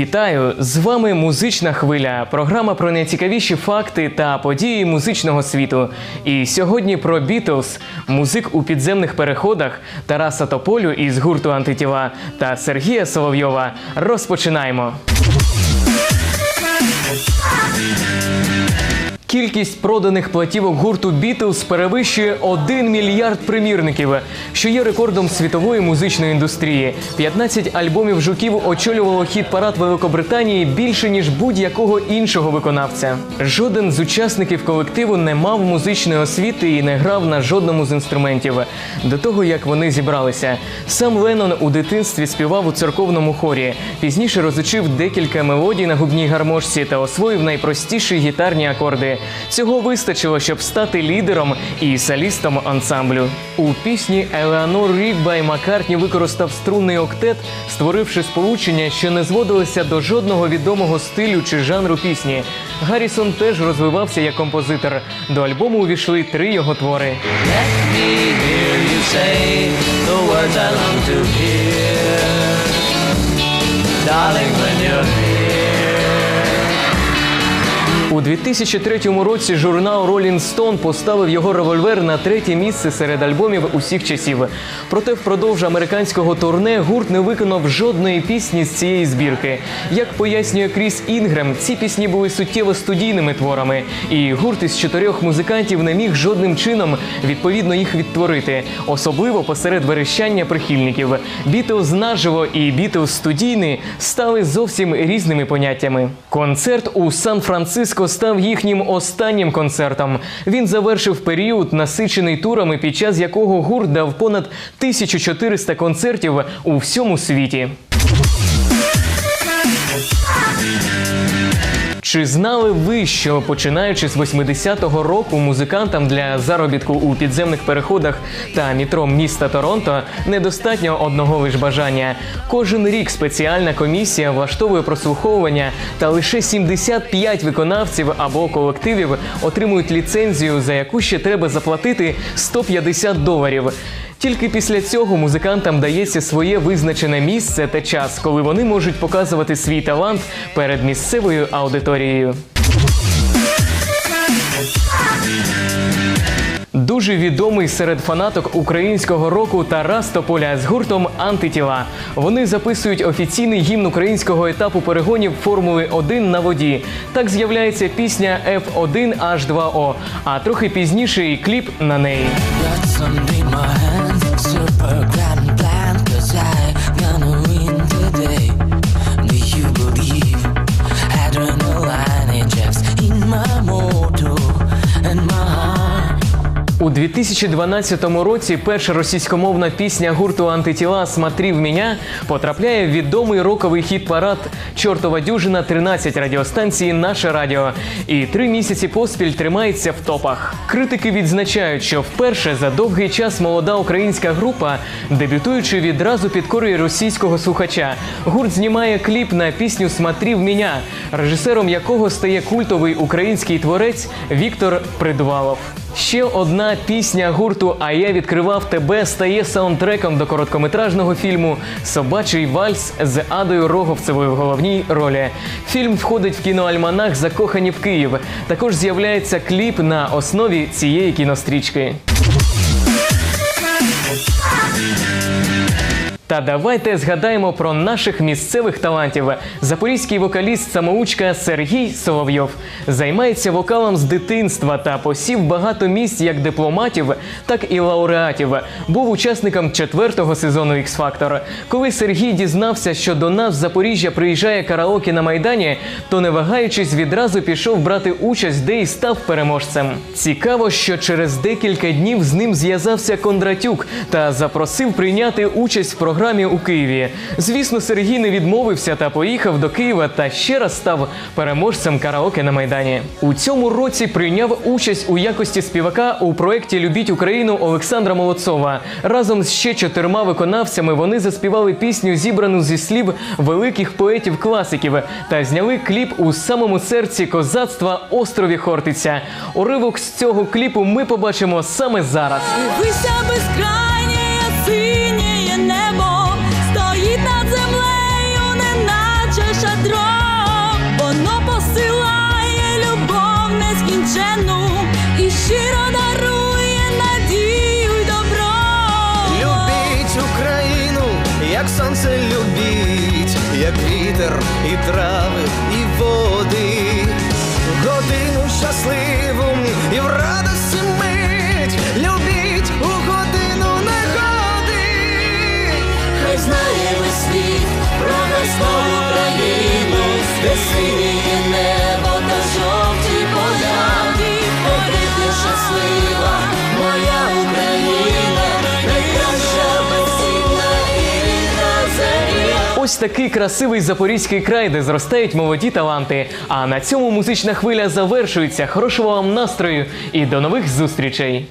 Вітаю! З вами музична хвиля. Програма про найцікавіші факти та події музичного світу. І сьогодні про Бітлз, музик у підземних переходах Тараса Тополю із гурту Антитіва та Сергія Соловйова. Розпочинаємо. Кількість проданих платівок гурту Бітлз перевищує 1 мільярд примірників, що є рекордом світової музичної індустрії. 15 альбомів жуків очолювало хіт-парад Великобританії більше ніж будь-якого іншого виконавця. Жоден з учасників колективу не мав музичної освіти і не грав на жодному з інструментів. До того як вони зібралися, сам Леннон у дитинстві співав у церковному хорі. Пізніше розучив декілька мелодій на губній гармошці та освоїв найпростіші гітарні акорди. Цього вистачило, щоб стати лідером і солістом ансамблю. У пісні Елеонор Рігбай Маккартні використав струнний октет, створивши сполучення, що не зводилися до жодного відомого стилю чи жанру пісні. Гаррісон теж розвивався як композитор. До альбому увійшли три його твори. Let me hear you say the words I long to hear. Darling, У 2003 році журнал Rolling Stone поставив його револьвер на третє місце серед альбомів усіх часів. Проте впродовж американського турне гурт не виконав жодної пісні з цієї збірки. Як пояснює Кріс Інгрем, ці пісні були суттєво студійними творами, і гурт із чотирьох музикантів не міг жодним чином відповідно їх відтворити, особливо посеред верещання прихильників. Бітлз наживо і Бітлз студійний стали зовсім різними поняттями. Концерт у Сан-Франциско став їхнім останнім концертом. Він завершив період, насичений турами, під час якого гурт дав понад 1400 концертів у всьому світі. Чи знали ви, що починаючи з 80-го року музикантам для заробітку у підземних переходах та метро міста Торонто недостатньо одного лиш бажання? Кожен рік спеціальна комісія влаштовує прослуховування, та лише 75 виконавців або колективів отримують ліцензію, за яку ще треба заплатити 150 доларів. Тільки після цього музикантам дається своє визначене місце та час, коли вони можуть показувати свій талант перед місцевою аудиторією. Дуже відомий серед фанаток українського року Тарас Тополя з гуртом Антитіла. Вони записують офіційний гімн українського етапу перегонів Формули 1 на воді. Так з'являється пісня F1H2O, а трохи пізніше і кліп на неї. У 2012 році перша російськомовна пісня гурту Антитіла «Смотри в меня» потрапляє в відомий роковий хіт-парад Чортова дюжина 13 радіостанції Наше Радіо і три місяці поспіль тримається в топах. Критики відзначають, що вперше за довгий час молода українська група, дебютуючи відразу підкорює російського слухача. Гурт знімає кліп на пісню «Смотри в меня», режисером якого стає культовий український творець Віктор Придвалов. Ще одна пісня гурту А я відкривав тебе стає саундтреком до короткометражного фільму Собачий вальс з Адою Роговцевою в головній ролі. Фільм входить в кіноальманах Закохані в Київ. Також з'являється кліп на основі цієї кінострічки. Та давайте згадаємо про наших місцевих талантів. Запорізький вокаліст самоучка Сергій Соловйов займається вокалом з дитинства та посів багато місць як дипломатів, так і лауреатів. Був учасником четвертого сезону x Factor. Коли Сергій дізнався, що до нас в Запоріжжя приїжджає караоке на майдані, то не вагаючись відразу пішов брати участь, де і став переможцем. Цікаво, що через декілька днів з ним зв'язався Кондратюк та запросив прийняти участь в програмі у Києві. Звісно, Сергій не відмовився та поїхав до Києва та ще раз став переможцем караоке на майдані. У цьому році прийняв участь у якості співака у проєкті Любіть Україну Олександра Молодцова. Разом з ще чотирма виконавцями вони заспівали пісню, зібрану зі слів великих поетів-класиків, та зняли кліп у самому серці козацтва острові Хортиця. Уривок з цього кліпу ми побачимо саме зараз. Дивися безкрайнє трави і води, годину щасливу і в радості мить. Любіть у годину негоди. Хай знає весь світ про нас Україну, де Ось такий красивий запорізький край, де зростають молоді таланти. А на цьому музична хвиля завершується. Хорошого вам настрою і до нових зустрічей!